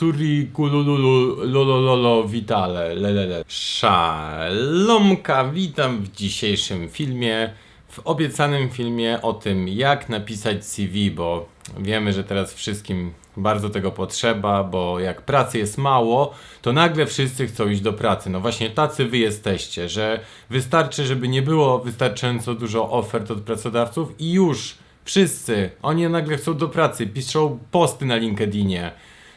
Turi lolololo vitale lelele. Szalomka, witam w dzisiejszym filmie, w obiecanym filmie o tym jak napisać CV, bo wiemy, że teraz wszystkim bardzo tego potrzeba, bo jak pracy jest mało, to nagle wszyscy chcą iść do pracy. No właśnie tacy wy jesteście, że wystarczy, żeby nie było wystarczająco dużo ofert od pracodawców i już wszyscy, oni nagle chcą do pracy, piszą posty na LinkedInie.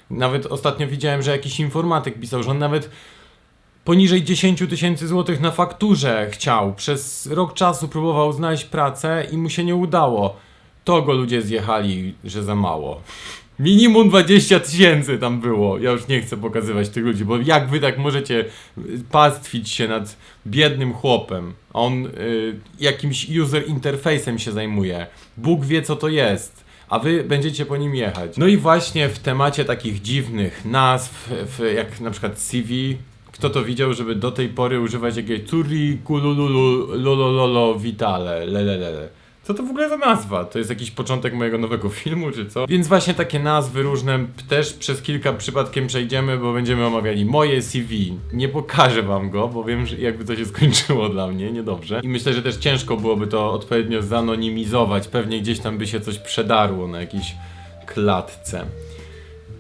Nawet ostatnio widziałem, że jakiś informatyk pisał, że on nawet poniżej 10 tysięcy złotych na fakturze chciał. Przez rok czasu próbował znaleźć pracę i mu się nie udało. To go ludzie zjechali, że za mało. Minimum 20 tysięcy tam było. Ja już nie chcę pokazywać tych ludzi, bo jak wy tak możecie y, pastwić się nad biednym chłopem? On y, jakimś user interfejsem się zajmuje. Bóg wie co to jest. A wy będziecie po nim jechać. No i właśnie w temacie takich dziwnych nazw, w, jak na przykład CV, kto to widział, żeby do tej pory używać jakiejś turi kulululu lolololo vitale lelelele. Co to w ogóle za nazwa? To jest jakiś początek mojego nowego filmu, czy co? Więc właśnie takie nazwy różne też przez kilka przypadkiem przejdziemy, bo będziemy omawiali moje CV. Nie pokażę wam go, bo wiem, że jakby to się skończyło dla mnie, niedobrze. I myślę, że też ciężko byłoby to odpowiednio zanonimizować. Pewnie gdzieś tam by się coś przedarło na jakiejś klatce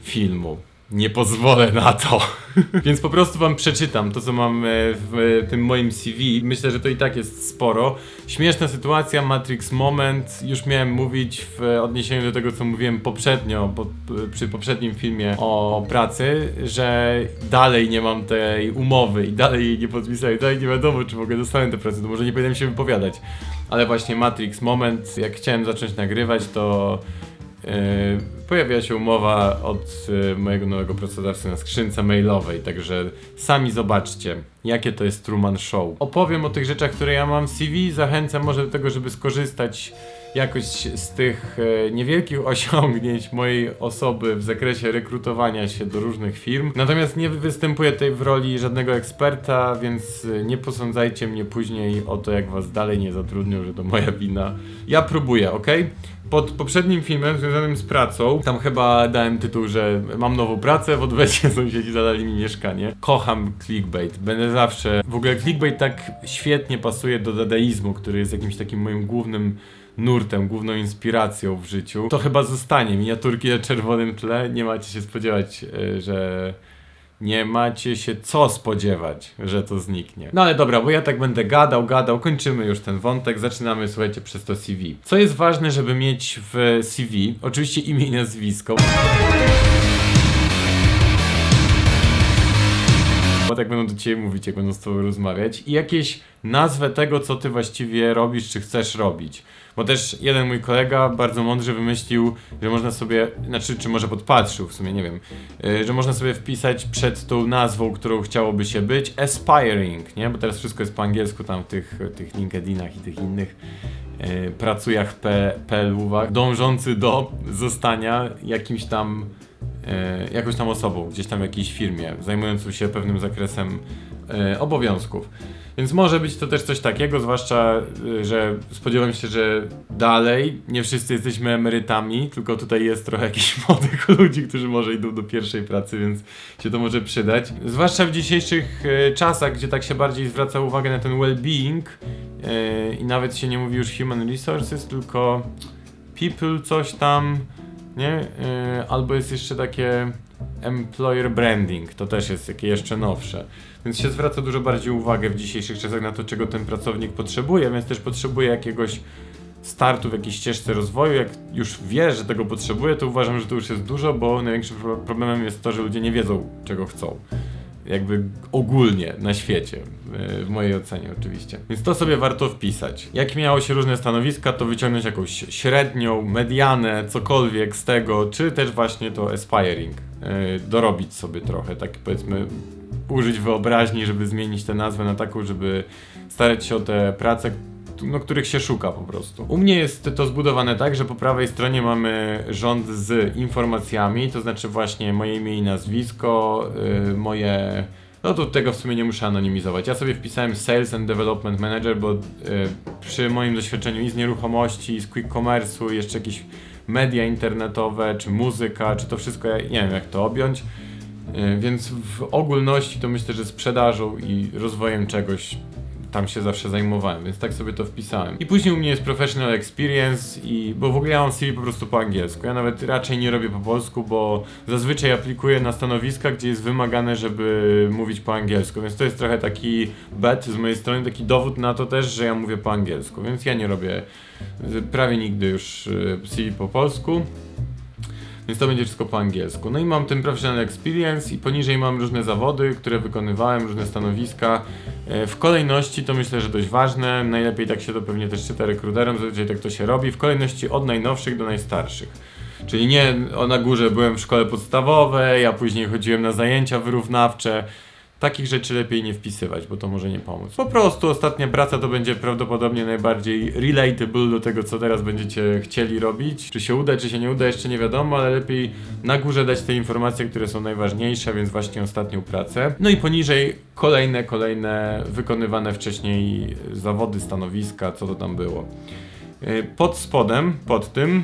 filmu. Nie pozwolę na to. Więc po prostu wam przeczytam to, co mam e, w e, tym moim CV. Myślę, że to i tak jest sporo. Śmieszna sytuacja, Matrix Moment. Już miałem mówić w odniesieniu do tego, co mówiłem poprzednio, po, przy poprzednim filmie o pracy, że dalej nie mam tej umowy i dalej jej nie podpisałem. Dalej nie wiadomo, czy w ogóle dostanę tę pracę. To może nie powinienem się wypowiadać. Ale właśnie Matrix Moment, jak chciałem zacząć nagrywać, to pojawiła się umowa od yy, mojego nowego pracodawcy na skrzynce mailowej, także sami zobaczcie, jakie to jest Truman Show. Opowiem o tych rzeczach, które ja mam w CV, zachęcam może do tego, żeby skorzystać jakoś z tych e, niewielkich osiągnięć mojej osoby w zakresie rekrutowania się do różnych firm. Natomiast nie występuję tutaj w roli żadnego eksperta, więc e, nie posądzajcie mnie później o to, jak was dalej nie zatrudnią, że to moja wina. Ja próbuję, ok? Pod poprzednim filmem związanym z pracą, tam chyba dałem tytuł, że mam nową pracę, w odwecie sąsiedzi zadali mi mieszkanie. Kocham clickbait, będę zawsze... W ogóle clickbait tak świetnie pasuje do dadaizmu, który jest jakimś takim moim głównym nurtem, główną inspiracją w życiu. To chyba zostanie. Miniaturki na czerwonym tle. Nie macie się spodziewać, e, że nie macie się co spodziewać, że to zniknie. No ale dobra, bo ja tak będę gadał, gadał, kończymy już ten wątek, zaczynamy, słuchajcie, przez to CV. Co jest ważne, żeby mieć w CV? Oczywiście imię i nazwisko. Bo tak będą do ciebie mówić, jak będą z tobą rozmawiać. I jakieś nazwę tego, co ty właściwie robisz, czy chcesz robić. Bo też jeden mój kolega bardzo mądrze wymyślił, że można sobie, znaczy, czy może podpatrzył w sumie, nie wiem, yy, że można sobie wpisać przed tą nazwą, którą chciałoby się być, aspiring, nie? Bo teraz wszystko jest po angielsku tam w tych, tych LinkedInach i tych innych yy, pracujach PLU-wach, dążący do zostania jakimś tam jakąś tam osobą, gdzieś tam w jakiejś firmie, zajmującą się pewnym zakresem e, obowiązków. Więc może być to też coś takiego, zwłaszcza, e, że spodziewam się, że dalej nie wszyscy jesteśmy emerytami, tylko tutaj jest trochę jakichś młodych ludzi, którzy może idą do pierwszej pracy, więc się to może przydać. Zwłaszcza w dzisiejszych e, czasach, gdzie tak się bardziej zwraca uwagę na ten well-being e, i nawet się nie mówi już human resources, tylko people coś tam, nie? Yy, albo jest jeszcze takie employer branding, to też jest takie jeszcze nowsze. Więc się zwraca dużo bardziej uwagę w dzisiejszych czasach na to, czego ten pracownik potrzebuje, więc też potrzebuje jakiegoś startu w jakiejś ścieżce rozwoju. Jak już wie, że tego potrzebuje, to uważam, że to już jest dużo, bo największym pro- problemem jest to, że ludzie nie wiedzą, czego chcą. Jakby ogólnie na świecie, yy, w mojej ocenie oczywiście. Więc to sobie warto wpisać. Jak miało się różne stanowiska, to wyciągnąć jakąś średnią, medianę, cokolwiek z tego, czy też właśnie to aspiring. Yy, dorobić sobie trochę, tak powiedzmy, użyć wyobraźni, żeby zmienić tę nazwę na taką, żeby starać się o te prace, no, których się szuka po prostu. U mnie jest to zbudowane tak, że po prawej stronie mamy rząd z informacjami, to znaczy właśnie moje imię i nazwisko, yy, moje... No to tego w sumie nie muszę anonimizować. Ja sobie wpisałem Sales and Development Manager, bo yy, przy moim doświadczeniu i z nieruchomości, i z quick commerce'u, jeszcze jakieś media internetowe, czy muzyka, czy to wszystko, ja nie wiem jak to objąć. E, Więc w ogólności to myślę, że sprzedażą i rozwojem czegoś tam się zawsze zajmowałem, więc tak sobie to wpisałem. I później u mnie jest professional experience i bo w ogóle ja mam CV po prostu po angielsku. Ja nawet raczej nie robię po polsku, bo zazwyczaj aplikuję na stanowiska, gdzie jest wymagane, żeby mówić po angielsku, więc to jest trochę taki bet z mojej strony, taki dowód na to też, że ja mówię po angielsku, więc ja nie robię prawie nigdy już y, CV po polsku. Więc to będzie wszystko po angielsku. No i mam ten professional experience i poniżej mam różne zawody, które wykonywałem, różne stanowiska. E, W kolejności to myślę, że dość ważne. Najlepiej tak się to pewnie też czyta rekruterom, zazwyczaj tak to się robi. W kolejności od najnowszych do najstarszych. Czyli nie na górze byłem w szkole podstawowej, a później chodziłem na zajęcia wyrównawcze. Takich rzeczy lepiej nie wpisywać, bo to może nie pomóc. Po prostu ostatnia praca to będzie prawdopodobnie najbardziej relatable do tego, co teraz będziecie chcieli robić. Czy się uda, czy się nie uda, jeszcze nie wiadomo, ale lepiej na górze dać te informacje, które są najważniejsze, więc właśnie ostatnią pracę. No i poniżej kolejne, kolejne wykonywane wcześniej zawody, stanowiska, co to tam było. Yy, Pod spodem, pod tym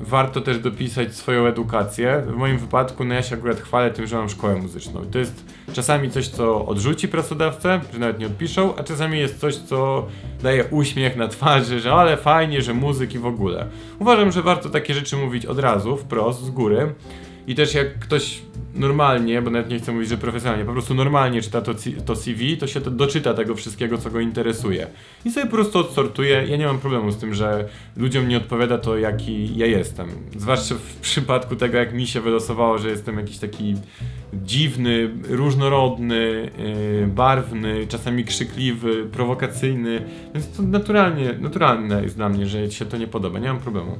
warto też dopisać swoją edukację. W moim wypadku, no ja się akurat chwalę tym, że mam szkołę muzyczną. I to jest czasami coś, co odrzuci pracodawcę, że nawet nie odpiszą, a czasami jest coś, co daje uśmiech na twarzy, że ale fajnie, że muzyk i w ogóle. Uważam, że warto takie rzeczy mówić od razu, wprost, z góry. I też jak ktoś normalnie, bo nawet nie chcę mówić, że profesjonalnie, po prostu normalnie czyta to, to CV, to się to doczyta tego wszystkiego, co go interesuje. I sobie po prostu odsortuje. Ja nie mam problemu z tym, że ludziom nie odpowiada to, jaki ja jestem. Zwłaszcza w przypadku tego, jak mi się wylosowało, że jestem jakiś taki dziwny, różnorodny, yy, barwny, czasami krzykliwy, prowokacyjny. Więc to naturalnie, naturalne jest dla mnie, że się to nie podoba. Nie mam problemu.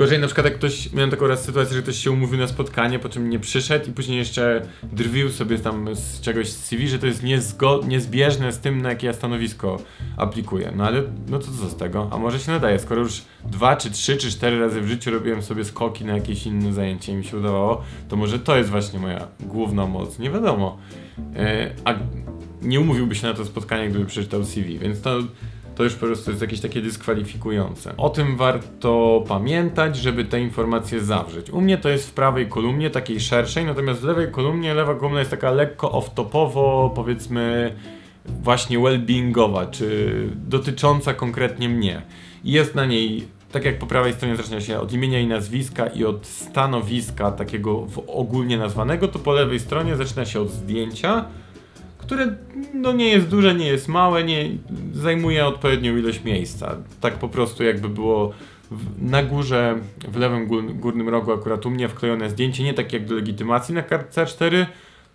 Gorzej na przykład jak ktoś, miałem taką raz sytuację, że ktoś się umówił na spotkanie, po czym nie przyszedł i później jeszcze drwił sobie tam z czegoś z CV, że to jest niezbieżne z tym, na jakie ja stanowisko aplikuję. No ale, no to co z tego? A może się nadaje, skoro już dwa, czy trzy, czy cztery razy w życiu robiłem sobie skoki na jakieś inne zajęcie i mi się udawało, to może to jest właśnie moja główna moc, nie wiadomo. E, a nie umówiłby się na to spotkanie, gdyby przeczytał CV, więc to to już po prostu jest jakieś takie dyskwalifikujące. O tym warto pamiętać, żeby te informacje zawrzeć. U mnie to jest w prawej kolumnie, takiej szerszej, natomiast w lewej kolumnie, lewa kolumna jest taka lekko off-topowo, powiedzmy właśnie well-beingowa, czy dotycząca konkretnie mnie. I jest na niej, tak jak po prawej stronie zaczyna się od imienia i nazwiska i od stanowiska takiego ogólnie nazwanego, to po lewej stronie zaczyna się od zdjęcia, które no nie jest duże, nie jest małe, nie zajmuje odpowiednią ilość miejsca. Tak po prostu jakby było w, na górze, w lewym gór, górnym rogu akurat u mnie wklejone zdjęcie, nie tak jak do legitymacji na kartce A4,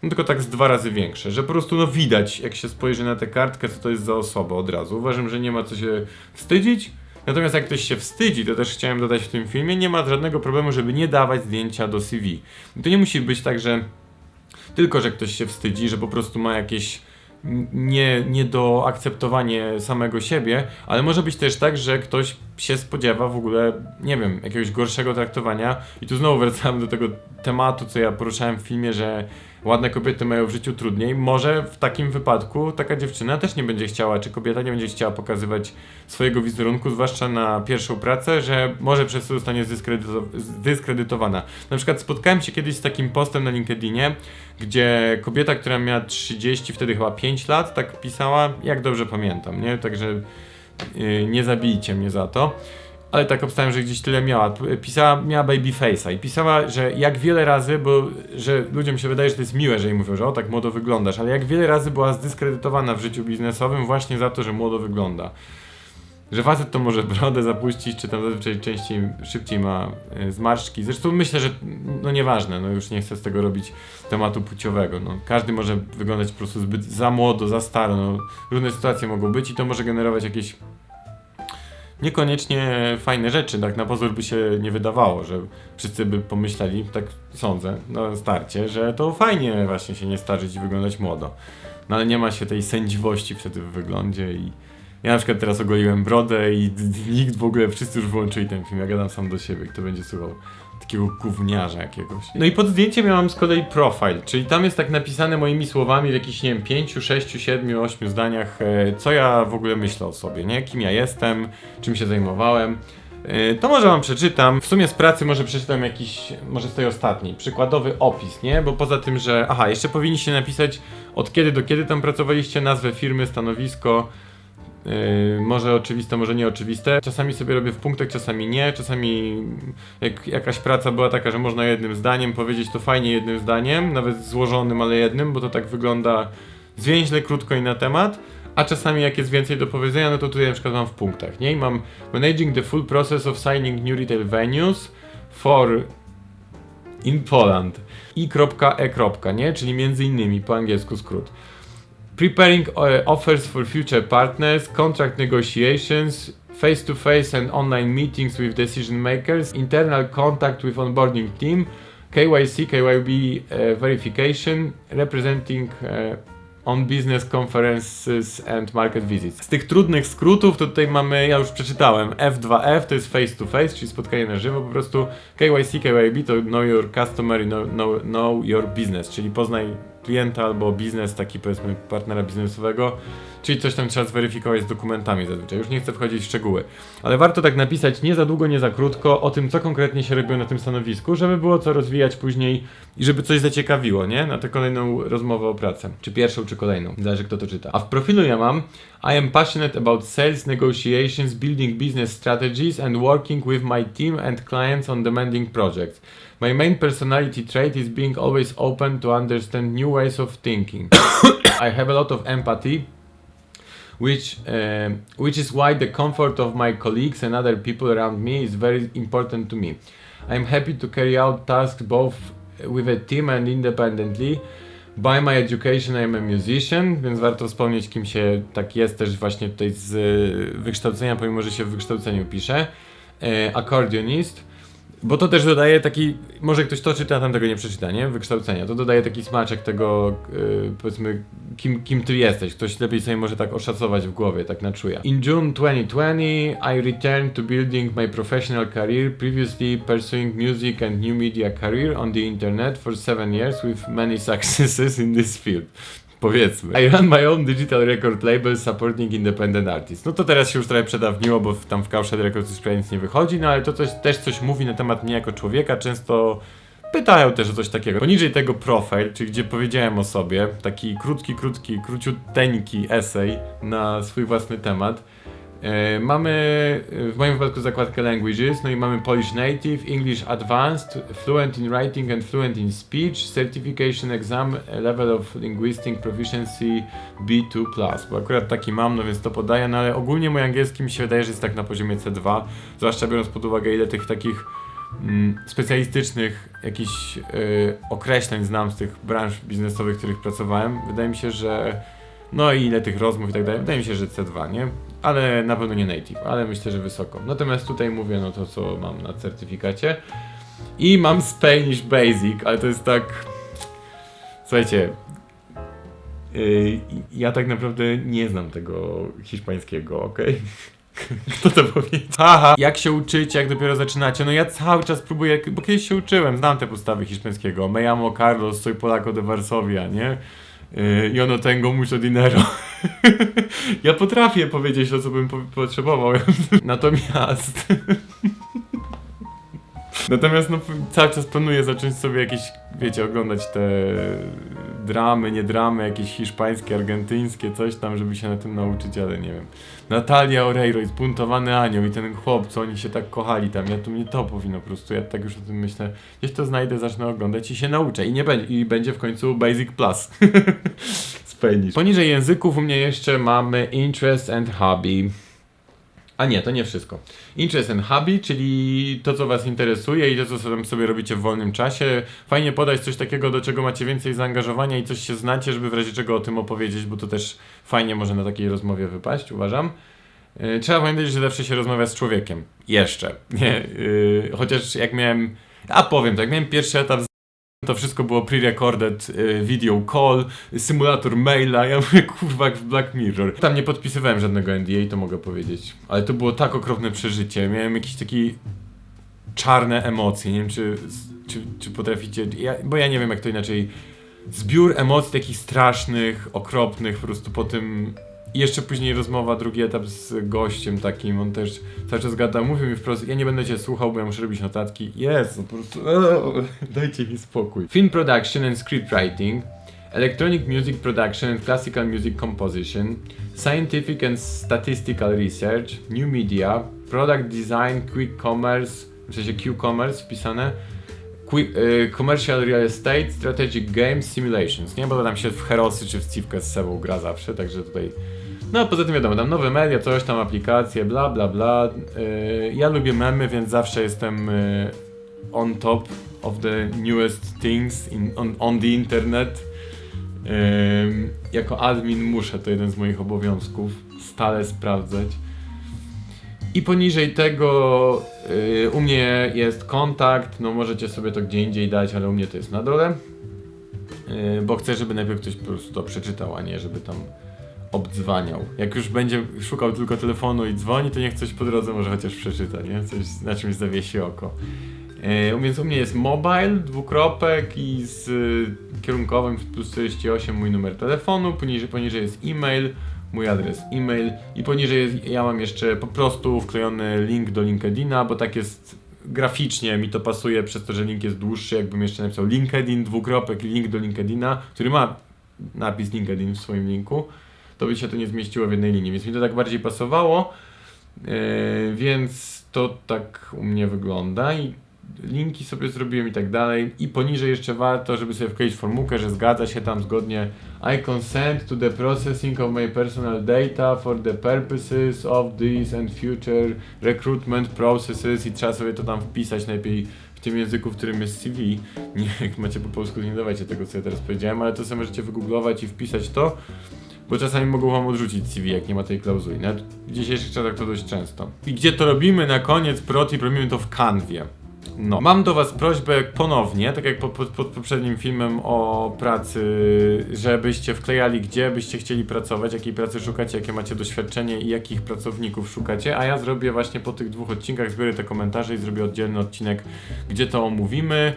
no tylko tak z dwa razy większe, że po prostu no widać, jak się spojrzy na tę kartkę, co to jest za osoba od razu. Uważam, że nie ma co się wstydzić. Natomiast jak ktoś się wstydzi, to też chciałem dodać w tym filmie, nie ma żadnego problemu, żeby nie dawać zdjęcia do CV. I to nie musi być tak, że tylko, że ktoś się wstydzi, że po prostu ma jakieś nie, nie do akceptowanie samego siebie, ale może być też tak, że ktoś się spodziewa w ogóle, nie wiem, jakiegoś gorszego traktowania. I tu znowu wracamy do tego tematu, co ja poruszałem w filmie, że ładne kobiety mają w życiu trudniej. Może w takim wypadku taka dziewczyna też nie będzie chciała, czy kobieta nie będzie chciała pokazywać swojego wizerunku, zwłaszcza na pierwszą pracę, że może przez to zostanie zdyskredyto- zdyskredytowana. Na przykład spotkałem się kiedyś z takim postem na LinkedInie, gdzie kobieta, która miała 30, wtedy chyba 5 lat, tak pisała, jak dobrze pamiętam, nie? Także yy, nie zabijcie mnie za to. Ale tak obstałem, że gdzieś tyle miała. Pisała, miała baby face'a i pisała, że jak wiele razy, bo że ludziom się wydaje, że to jest miłe, że jej mówią, że o tak młodo wyglądasz, ale jak wiele razy była zdyskredytowana w życiu biznesowym właśnie za to, że młodo wygląda. Że facet to może brodę zapuścić, czy tam zazwyczaj częściej, szybciej ma y, zmarszczki. Zresztą myślę, że no nieważne, no już nie chcę z tego robić tematu płciowego. No, każdy może wyglądać po prostu zbyt za młodo, za staro. No, różne sytuacje mogą być i to może generować jakieś niekoniecznie fajne rzeczy. Tak na pozór by się nie wydawało, że wszyscy by pomyśleli, tak sądzę, na starcie, że to fajnie właśnie się nie starzyć i wyglądać młodo. No ale nie ma się tej sędziwości wtedy w wyglądzie i ja na przykład teraz ogoliłem brodę i nikt w ogóle, wszyscy już wyłączyli ten film, ja gadam sam do siebie, kto będzie słuchał takiego gówniarza jakiegoś. No i pod zdjęciem miałam z kolei profile, czyli tam jest tak napisane moimi słowami w jakichś, nie wiem, 5, 6, 7, 8 zdaniach, e, co ja w ogóle myślę o sobie, nie? Kim ja jestem, czym się zajmowałem. Yy, To może wam przeczytam. W sumie z pracy może przeczytam jakiś, może z tej ostatniej, przykładowy opis, nie? Bo poza tym, że. Aha, jeszcze powinniście napisać od kiedy do kiedy tam pracowaliście, nazwę firmy, stanowisko. Yy, może oczywiste, może nieoczywiste. Czasami sobie robię w punktach, czasami nie. Czasami jak jakaś praca była taka, że można jednym zdaniem powiedzieć to fajnie jednym zdaniem, nawet złożonym, ale jednym, bo to tak wygląda zwięźle, krótko i na temat. A czasami jak jest więcej do powiedzenia, no to tutaj na przykład mam w punktach, nie? I mam managing the full process of signing new retail venues for in Poland. I.E. nie? Czyli między innymi po angielsku skrót. Preparing uh, offers for future partners, contract negotiations, face to face and online meetings with decision makers, internal contact with onboarding team, KYC, KYB uh, verification, representing uh, on business conferences and market visits. Z tych trudnych skrótów to tutaj mamy, ja już przeczytałem, F2F to jest face to face, czyli spotkanie na żywo, po prostu KYC, KYB to know your customer know, know, know your business, czyli poznaj klienta albo biznes, taki powiedzmy partnera biznesowego, czyli coś tam trzeba zweryfikować z dokumentami zazwyczaj. Już nie chcę wchodzić w szczegóły, ale warto tak napisać nie za długo, nie za krótko o tym, co konkretnie się robiło na tym stanowisku, żeby było co rozwijać później i żeby coś zaciekawiło, nie? Na tę kolejną rozmowę o pracę. Czy pierwszą, czy kolejną. Zależy kto to czyta. A w profilu ja mam I am passionate about sales, negotiations, building business strategies and working with my team and clients on demanding projects. My main personality trait is being always open to understand new ways of thinking. I have a lot of empathy, which um which is why the comfort of my colleagues and other people around me is very important to me. I'm happy to carry out tasks both with a team and independently. By my education I'm a musician, więc warto wspomnieć kim się tak jest też właśnie tutaj z y, wykształcenia, pomimo że się w wykształceniu pisze. E, Akordionist. Bo to też dodaje taki, może ktoś to czyta, a tam tego nie przeczyta, nie? Wykształcenia. To dodaje taki smaczek tego, yy, powiedzmy, kim, kim ty jesteś. Ktoś lepiej sobie może tak oszacować w głowie, tak na czuja. In June 2020, I returned to building my professional career, previously pursuing music and new media career on the internet for seven years with many successes in this field. Powiedzmy. I run my own digital record label supporting independent artists. No to teraz się już trochę przedawniło, bo tam w Cowshed Records już prawie nic nie wychodzi, no ale to coś, też coś mówi na temat mnie jako człowieka. Często pytają też o coś takiego. Poniżej tego profil, czyli gdzie powiedziałem o sobie, taki krótki, krótki, króciuteńki esej na swój własny temat. E, mamy e, w moim wypadku zakładkę Languages, no i mamy Polish Native, English Advanced, Fluent in Writing and Fluent in Speech, Certification Exam Level of Linguistic Proficiency B2+, bo akurat taki mam, no więc to podaję, no ale ogólnie mój angielski mi się wydaje, że jest tak na poziomie C2, zwłaszcza biorąc pod uwagę ile tych takich mm, specjalistycznych jakichś y, określeń znam z tych branż biznesowych, w których pracowałem. Wydaje mi się, że no i ile tych rozmów i tak dalej. Wydaje mi się, że C2, nie? Ale na pewno nie native, ale myślę, że wysoko. Natomiast tutaj mówię no to, co mam na certyfikacie. I mam Spanish Basic, ale to jest tak... Słuchajcie, yy, ja tak naprawdę nie znam tego hiszpańskiego, okej? Kto to powiedział? Haha, jak się uczycie, jak dopiero zaczynacie? No ja cały czas próbuję, bo kiedyś się uczyłem, znam te podstawy hiszpańskiego. Me llamo Carlos, soy Polaco de Varsovia, nie? Yy, Yo no tengo mucho dinero. ja potrafię powiedzieć to, co bym po potrzebował. Natomiast... Natomiast no, cały czas planuję zacząć sobie jakieś, wiecie, oglądać te dramy, nie dramy, jakieś hiszpańskie, argentyńskie, coś tam, żeby się na tym nauczyć, ale nie wiem. Natalia Oreiro i zbuntowany anioł i ten chłop, co oni się tak kochali tam, ja tu mnie to powinno po prostu, ja tak już o tym myślę, gdzieś to znajdę, zacznę oglądać i się nauczę i nie będzie, i będzie w końcu Basic Plus. Spanish. Poniżej języków u mnie jeszcze mamy Interest and Hobby. A nie, to nie wszystko. Interest and hobby, czyli to, co Was interesuje i to, co sobie- robicie w wolnym czasie. Fajnie podać coś takiego, do czego macie więcej zaangażowania i coś się znacie, żeby w razie czego o tym opowiedzieć, bo to też fajnie może na takiej rozmowie wypaść, uważam. Yy, Trzeba pamiętać, że zawsze się rozmawia z człowiekiem. Jeszcze. Nie, yy, chociaż jak miałem. A powiem, tak, miałem pierwszy etap to wszystko było pre-recorded y, video call, symulator maila, ja mówię kurwa jak w Black Mirror. Tam nie podpisywałem żadnego NDA, to mogę powiedzieć. Ale to było tak okropne przeżycie, miałem jakieś takie czarne emocje, nie wiem czy, czy, czy potraficie, ja, bo ja nie wiem jak to inaczej, zbiór emocji takich strasznych, okropnych po prostu po tym I jeszcze później rozmowa, drugi etap z gościem takim, on też cały czas gada, mówił mi wprost, ja nie będę cię słuchał, bo ja muszę robić notatki. Jest, po prostu, dajcie mi spokój. Film production and scriptwriting, electronic music production and classical music composition, scientific and statistical research, new media, product design, quick commerce, w sensie Q-commerce wpisane, y, commercial real estate, strategic games, simulations, nie? Bo tam się w Herosy czy w Civkę z sobą gra zawsze, także tutaj... No a poza tym wiadomo, tam nowe media, coś tam, aplikacje, bla bla bla. Y, ja lubię memy, więc zawsze jestem y, on top of the newest things in, on, on the internet. Ym, jako admin muszę, to jeden z moich obowiązków, stale sprawdzać. I poniżej tego y, u mnie jest kontakt, no możecie sobie to gdzie indziej dać, ale u mnie to jest na dole. Y, bo chcę, żeby najpierw ktoś po prostu to przeczytał, a nie żeby tam obdzwaniał. Jak już będzie szukał tylko telefonu i dzwoni, to niech coś po drodze może chociaż przeczyta, nie? Coś na czymś zawiesi oko. E, więc u mnie jest mobile, dwukropek i z y, kierunkowym plus 48 mój numer telefonu, poniżej, poniżej jest e-mail, mój adres e-mail i poniżej jest, ja mam jeszcze po prostu wklejony link do LinkedIna, bo tak jest graficznie mi to pasuje przez to, że link jest dłuższy, jakbym jeszcze napisał LinkedIn, dwukropek link do LinkedIna, który ma napis LinkedIn w swoim linku, to by się to nie zmieściło w jednej linii, więc mi to tak bardziej pasowało, e, więc to tak u mnie wygląda i linki sobie zrobiłem i tak dalej. I poniżej jeszcze warto, żeby sobie wkleić formułkę, że zgadza się tam zgodnie I consent to the processing of my personal data for the purposes of this and future recruitment processes i trzeba sobie to tam wpisać najlepiej w tym języku, w którym jest CV. Nie, jak macie po polsku, nie dawajcie tego, co ja teraz powiedziałem, ale to sobie możecie wygooglować i wpisać to, bo czasami mogą wam odrzucić CV, jak nie ma tej klauzuli. Nawet w dzisiejszych czasach to dość często. I gdzie to robimy? Na koniec protip robimy to w kanwie. No. Mam do Was prośbę ponownie, tak jak pod, pod, pod poprzednim filmem o pracy, żebyście wklejali, gdzie byście chcieli pracować, jakiej pracy szukacie, jakie macie doświadczenie i jakich pracowników szukacie, a ja zrobię właśnie po tych dwóch odcinkach, zbiorę te komentarze i zrobię oddzielny odcinek, gdzie to omówimy.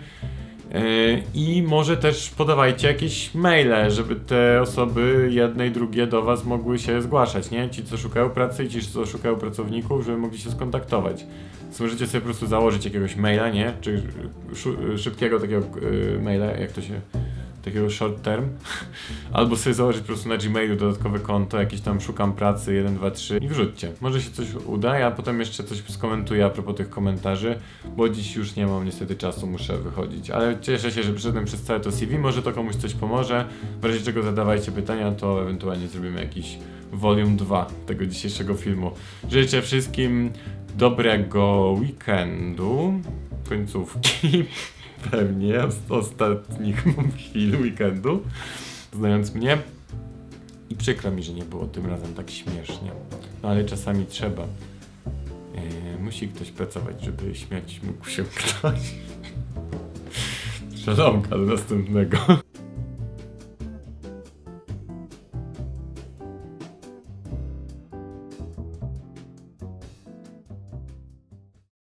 Yy, I może też podawajcie jakieś maile, żeby te osoby jedne i drugie do Was mogły się zgłaszać, nie? Ci, co szukają pracy i ci, co szukają pracowników, żeby mogli się skontaktować. Więc możecie sobie po prostu założyć jakiegoś maila, nie? Czy szybkiego takiego yy, maila, jak to się... takiego short term. Albo sobie założyć po prostu na Gmailu dodatkowe konto, jakieś tam szukam pracy 1, 2, 3 i wrzućcie. Może się coś uda, ja potem jeszcze coś skomentuję a propos tych komentarzy, bo dziś już nie mam niestety czasu, muszę wychodzić. Ale cieszę się, że przyszedłem przez całe to CV, może to komuś coś pomoże. W razie czego zadawajcie pytania, to ewentualnie zrobimy jakiś volume 2 tego dzisiejszego filmu. Życzę wszystkim dobrego weekendu, końcówki, pewnie z ostatnich chwil weekendu, znając mnie. I przykro mi, że nie było tym razem tak śmiesznie. No ale czasami trzeba. Yy, musi ktoś pracować, żeby śmiać mógł się ktoś. Szalomka do następnego.